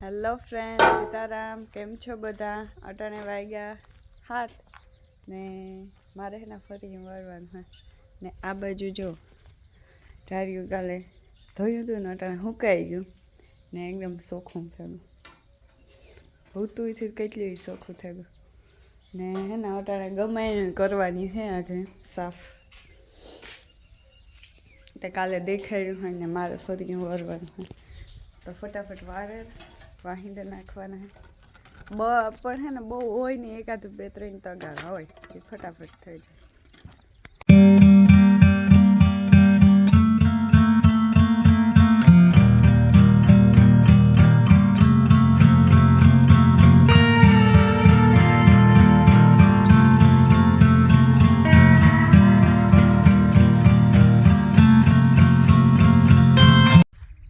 Hello friend Sitaram, કેમ છો બધા? અટાણે વાગ્યા હાથ. ને મારે હે ને ફરી વરવાનું હોય ને આ બાજુ જો ઢાર્યું કાલે ધોયું હતું ને અટાણે હુકાઈ ગયું. ને એકદમ સોખું થયું. ભૂતુંથી કેટલી ચોખ્ખું થયું. ને હે ને અટાણે ગમે કરવાની હે આગળ સાફ. તે કાલે દેખાડ્યું હોય ને મારે ફરી વરવાનું હોય તો ફટાફટ વારે વાહિંદા નાખવાના બ, પણ હે ને બહુ હોય ને એકાદું બે ત્રણ તગારા હોય, એ ફટાફટ થઈ જાય.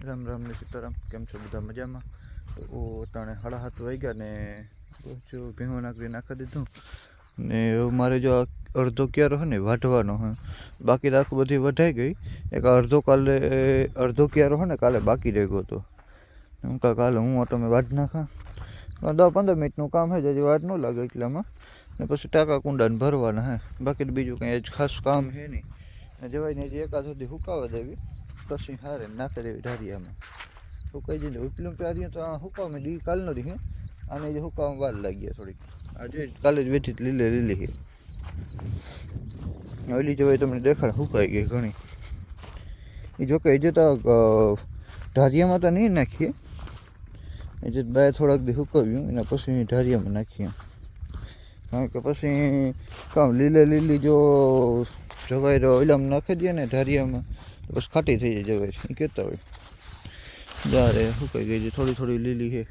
રામ રામ ને કેમ છો બધા મજામાં? તો તણે સાડા સાત વાગ્યા ને જો ભીંગો નાખી નાખી દીધું. ને મારે જો અડધો ક્યારો હોય ને વાઢવાનો હોય બાકી આખું બધી વઢાઈ ગઈ. એક અડધો કાલે, અડધો ક્યારો હોય ને કાલે બાકી રહી ગયો હતો હું કાં કાલે હું ઓટો મેં વાઢ નાખા. દસ પંદર મિનિટનું કામ છે હજી વાટ ન લાગે એટલામાં. ને પછી ટાંકા કુંડાને ભરવાના હે. બાકી બીજું કંઈ જ ખાસ કામ છે નહીં. જવાય ને હજી એકાદ સુધી હુકાવા દેવી. પછી હારે નાખી દેવી ઢારિયામાં. સુકાઈ જઈને ઉપલું પ્યારીએ તો આ હુકાવામાં દી કાલનો દી હે. આને જે હુકાવામાં વાર લાગી ગયા થોડીક. આજે કાલે જ વેઠી જ લીલે લીલી છે ઓલી જવાય તમને દેખાડ હુકાઈ ગઈ ઘણી. એ જો કે હજી તો અ, ઢારિયામાં તો નહીં નાખીએ. હજી બે થોડાક દી હુકવ્યું એના પછી ઢારિયામાં નાખીએ. કારણ કે પછી કામ લીલે લીલી જો જવાય ઓલામાં નાખી દઈએ ને ઢારિયામાં તો પછી ખાટી થઈ જાય જવાય એ કહેતા હોય. જ્યારે સુકાઈ ગઈ છે? થોડી થોડી લીલી છે.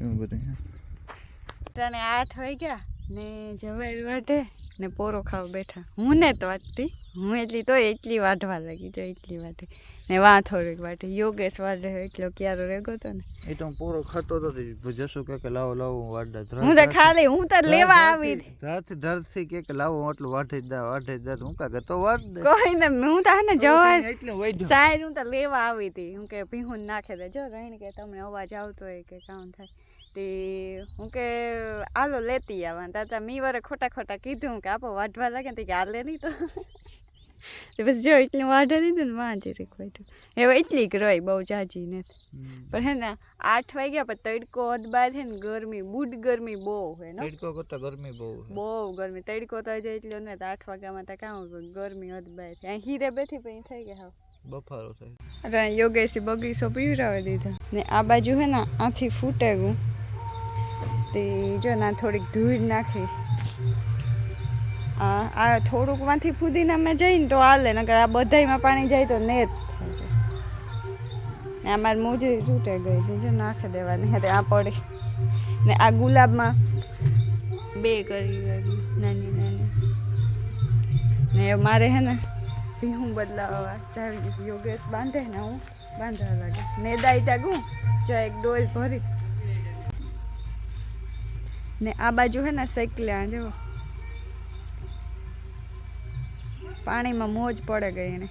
એવું બધું તને આઠ વાગ્યા ને જવાઈ વાટે ને પોરો ખાવા બેઠા. હું ને તો વાટતી. હું એટલી તો એટલી વાઢવા લાગી જો એટલી વાટે ને વા થોડીક વાટે યોગેશ વાઢે એટલો ક્યારો રેગો તો ને. એ તો પૂરો ખાતો તો જશું કે લાવો લાવો હું હું તો ખાલી હું તો લેવા આવી. ધરથી ધરથી કે લાવો એટલું વાઢે દા વાઢે દા. હું કાકે તો વાઢ દે. કોઈ ને હું તો ને જવા એટલે વૈધું સાહેબ હું તો લેવા આવી હતી. હું કે ભીહું નાખે દે. જો રહીને કે તમને અવાજ આવતો હોય કે કામ થાય. તે હું કે આલો લેતી આવવા તાતા મી વારે ખોટા ખોટા કીધું. કે આપો વાઢવા લાગે ને તે કે હાલે નહીં તો. પછી જો એટલું વાઢે દીધું ને વાંચી રીક વાઢ્યું હવે એટલી જ રહી બહુ જાજી નથી. પણ હે ને આઠ વાગ્યા પણ તડકો અદબાર છે ને ગરમી બુડ ગરમી બહુ હોય ને. તડકો કરતા ગરમી બહુ બહુ ગરમી. તડકો તો જાય એટલો ને આઠ વાગ્યામાં તો કામ ગરમી અદબાર છે અહીં હીરે બેઠી પછી થઈ ગયા બફારો થાય. અરે યોગેશી બગીચો પીવરાવી દીધો. ને આ બાજુ હે ને આથી ફૂટે ગયું તે જો ના થોડીક ધૂળ નાખી. આ આ થોડુંકમાંથી ફૂદીનામાં જઈને તો હાલે, નકર આ બધાયમાં પાણી જાય તો ને જ. ને અમારી મોજરી તૂટે ગઈ હતી જો નાખી દેવાની હતી આ પડી. ને આ ગુલાબમાં બે કરી નાની નાની. ને મારે હે ને હું બદલાવા ચાવી યોગેશ બાંધે ને હું બાંધવા લાગે. ને દાઈ જાગું જો એક ડોલ ભરી. ને આ બાજુ હે ને શેકલ્યા, જો. પાણીમાં મોજ પડે ગઈ એને.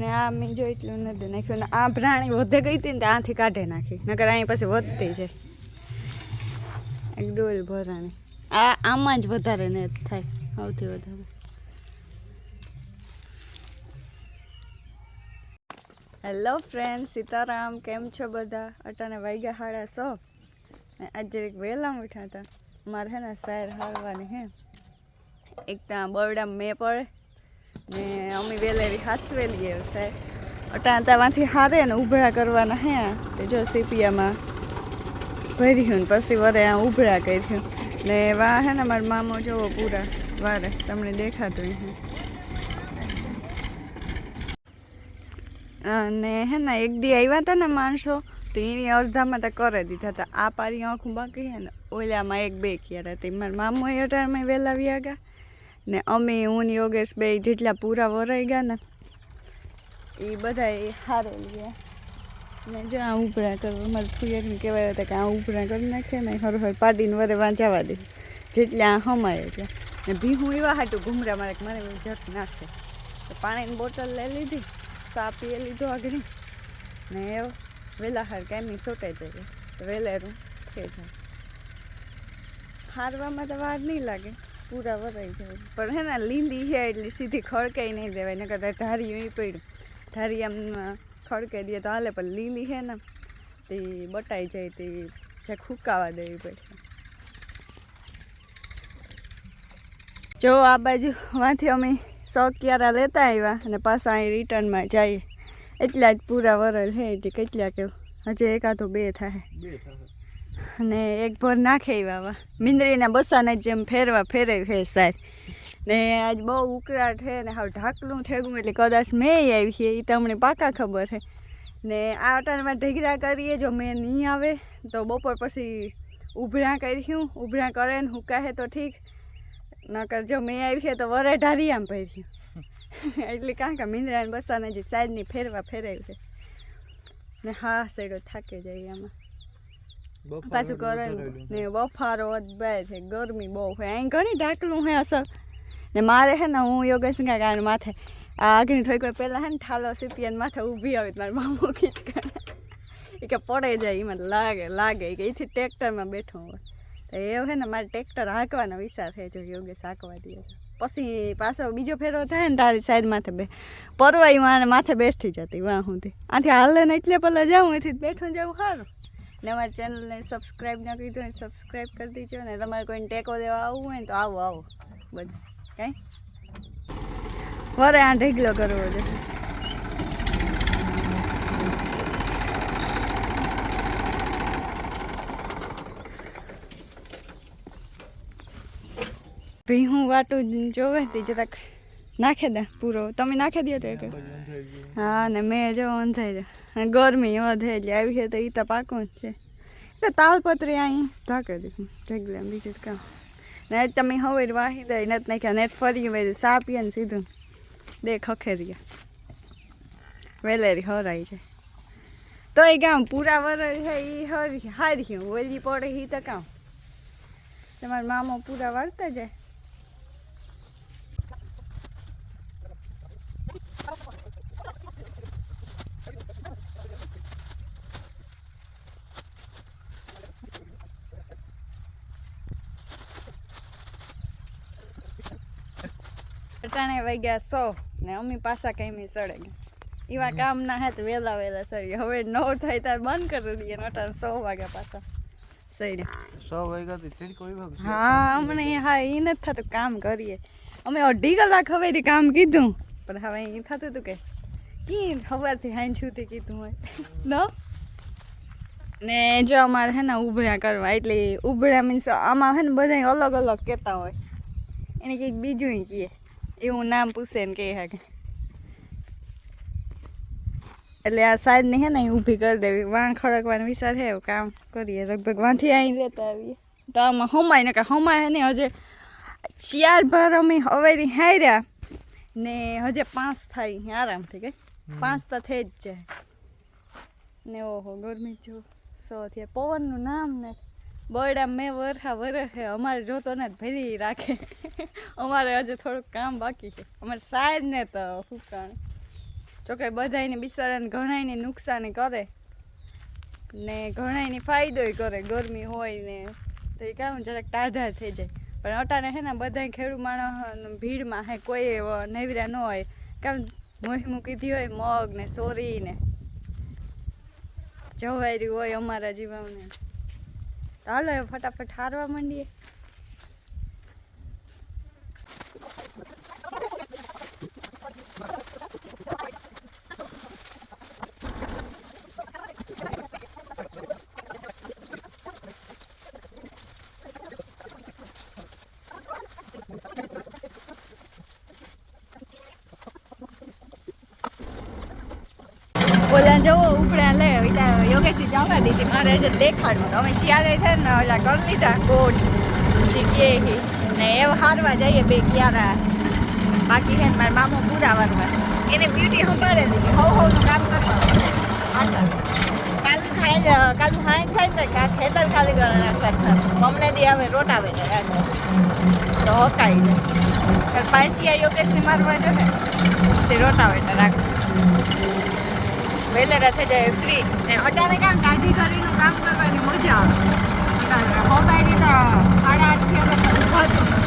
ને આ મેં જોઈ એટલું નથી નાખ્યું. ને આ પ્રાણી વધે ગઈ હતી ને આથી કાઢે નાખી. નકર અહીં પછી વધતી જાય એક ડોલ ભરાણી. આ આમાં જ વધારે ને થાય. સૌથી વધારે. હેલો ફ્રેન્ડ, સીતારામ, કેમ છો બધા? અટાને વાગ્યા હાડા સો. આજે જરીક વહેલા ઉઠ્યા હતા. મારે હે ને સાયર હારવાની હે. એક ત્યાં બરડા મેં પડે. ને અમે વેલેરી હાસવેલી એવું સાહેબ અટાણ ત્યાંથી હારે ને ઉભરા કરવાના હે. તે જો સીપિયામાં ભર્યું પછી વરે આ ઉભરા કર્યું. ને વા હે ને મારા મામો જોવો પૂરા. વારે તમને દેખાતું હે. અને હે ને, એક દી આવ્યા હતા ને માણસો, તો એની અડધામાં તો કરી દીધા હતા આ પારી આંખું બાકી હે ને, ઓલામાં એક બે ક્યારે હતી મારા મામો અટાણમાં વહેલા વ્યા ગયા. ને અમે, હું યોગેશ બે જેટલા પૂરા વરાઈ ગયા ને, એ બધા એ હારે ગયા. ને જો આ ઉભરા કરવા મારે ફુયરને કહેવાય હતા કે આ ઉભરા કરી નાખે ને, હર હર પાડીને વરે વાંચાવા દે. જેટલા હમાય એટલે. ને ભીહું એવા હાટું ઘૂમરા મારે મારે જટ નાખે. પાણીની બોટલ લઈ લીધી. સા પીએ લીધો આગળ. ને વહેલા હાર કાંઈ સોટે જાય. તો વહેલેરું થઈ જાય. હારવામાં તો વાર નહીં લાગે. પૂરા વરાઈ જાય. પણ હે ને, લીલી છે એટલે સીધી ખડકાઈ નહીં દેવાય ને કદાચ ધારી એ પડ્યું ધારી આમ ખડકાઈ દઈએ તો હાલે, પણ લીલી છે ને, તે બટાઈ જાય, તે જે ફૂકાવા દેવી પડે. જો, આ બાજુ માંથી અમે સો ક્યારા લેતા આવ્યા અને પાછા અહીં રિટર્નમાં જઈએ એટલા જ પૂરા વરલ હે એટલે કેટલા કે હજી એકાદો બે થાય અને એક ભર નાખે વાવા મિંદરીના બસાને જેમ ફેરવા ફેરે છે સાહેબ. ને આજ બહુ ઉકળાટ છે ને હાવ ઢાકલું થેગું એટલે કદાચ મેં આવી છે એ તમને પાકા ખબર છે ને આ અટાણમાં ઢેગરા કરીએ જો મેં નહીં આવે તો બપોર પછી ઉભરા કર્યું ઉભરા કરે ને હુકાહે તો ઠીક. નકર જો મેં આવી છે તો વરે ઢારી આમ ભર્યું એટલે કાં કે મીંદડાને બસાને જે સાઈડની ફેરવા ફેરાવી છે. ને હા સાઈડો થાકી જાય આમાં. પાછું કરે ને બફારો અદબાય છે ગરમી બહુ હોય અહીં ઘણી ઢાકલું હે અસર ને મારે છે ને હું યોગેશના કારણ માથે આ આગળ થઈ ગયો પહેલાં છે ને ઠાલો સીપીને માથે ઊભી આવી મારા મામો ખીચ એ કે પડે જાય એમાં લાગે લાગે. કે એથી ટ્રેક્ટરમાં બેઠો હોય. તો એવું છે ને, મારે ટ્રેક્ટર હાંકવાનો વિચાર છે જો યોગેશ હાંકવા દે પછી પાછો બીજો ફેરો થાય ને, તારી સાઈડ માથે બે પરવાઈ માને માથે બેસતી જતી, વાહ હું આથી હાલે ને એટલે પહેલાં જાઉં એથી બેઠું જવું સારું ને અમારી ચેનલને સબસ્ક્રાઈબ ના કરી દો સબસ્ક્રાઈબ કરી દીજો ને, તમારે કોઈને ટેકો દેવા આવવું હોય ને, તો આવો આવો, બધું. કાંઈ? વરે આ ઢીગલો કરવો છે. ભીહું વાટું જોવે તે જરાક નાખે દે પૂરો. તમે નાખી દો તો એક. હા, ને મેં જો ઓન થઈ જાય ગરમી વધે એટલે આવી છે તો એ તો પાકું જ છે. એટલે તાલપત્રી અહીં ઢાંકે દીધું ઢેગલે બીજું કામ ને તમે હવે વાહી દઈ નથી નાખ્યા નેટ ફરી વળ્યું સાપીએ ને સીધું. દે ખખેરિયા વેલેરી હરાઈ જાય. તો એ ગામ પૂરા વરસ છે એ હરી હારી ઓલી પડે એ તો કામ તમારા મામા પૂરા વાળતા જાય? અટાણે વાગ્યા સો ને અમી પાછા કઈ સડે. એવા કામ ના હે તો વહેલા વહેલા સડી હવે નવ થાય ત્યારે બંધ કરી દઈએ અટાણે સો વાગ્યા પાછા સડી સો છે. હા હમણાં હા એ નથી થતું કામ કરીએ. અમે અઢી કલાક હવે કામ કીધું. પણ હવે એ થતું હતું કે કી સવારથી હાઈ સુધી કીધું હોય. ન? ને જો અમારે હે ને ઉભરા કરવા એટલે ઉભળ્યા મીન્સ આમાં હે ને બધા અલગ અલગ કહેતા હોય. એને કંઈક બીજું કહે. એવું નામ પૂછે ને કહે હા એટલે આ સાઈડની હે ને ઊભી કરી દેવી. વાં ખડકવાનો વિચાર છે એવું કામ કરીએ. લગભગ વાંથી અહીં લેતા આવીએ. તો આમાં હમાય ને કે હમાય ને હજે ચાર ભાર અમે હવેરી હાર્યા ને હજે પાંચ થાય આરામથી કઈ પાંચ તો થઈ જ જાય. ને ઓહો ગરમી જો. સો થયા પવનનું નામ ને બરડા મેં વરખા વરખે અમારે જોતો ને ભરી રાખે. અમારે હજુ થોડુંક કામ બાકી છે. અમારે સાહેબ ને તો ફૂકાણ જોકે બધાને બિચારાને ઘણાયને નુકસાન કરે. ને ઘણાયની ફાયદોય કરે. ગરમી હોય ને તો એ કામ જરાક ટાઢા થઈ જાય. પણ અટાણે હે ને બધા ખેડૂત માણસ ભીડમાં હે, કોઈ નેવરા ન હોય. કામ મોહી કીધી હોય મગ ને સોરી ને. જવાયરી હોય અમારા જીવાને હાલો ફટાફટ હારવા માંડીએ ઓલા જવો ઉપડ્યા લે યોગેશી જવા દીધી મારે જે દેખાડવું અમે શિયાળે છે ને, ઓલા કરી લીધા કોટ જગ્યાએ ને એવા હારવા જઈએ બે ક્યારા. બાકી છે ને મારા મામો પૂરા વારવા. એને બ્યુટી સંભાળે દીધી હવ હવનું કામ કરવા આશા હાંજ કાલું હાંજ થાય ને ખેતર ખાલી કરવા અમને દી આવે, રોટાવે ને તો હકાઈ જાય. પાંચિયા યોગેશને મારવા જશે પછી રોટાવેટર રાખ. વહેલા થઈ જાય ફ્રી ને અટાણે કામ કાજીગરીનું કામ કરવાની મજા આવે. મોબાઈલ તો સાડા આઠથી અમે ઊભા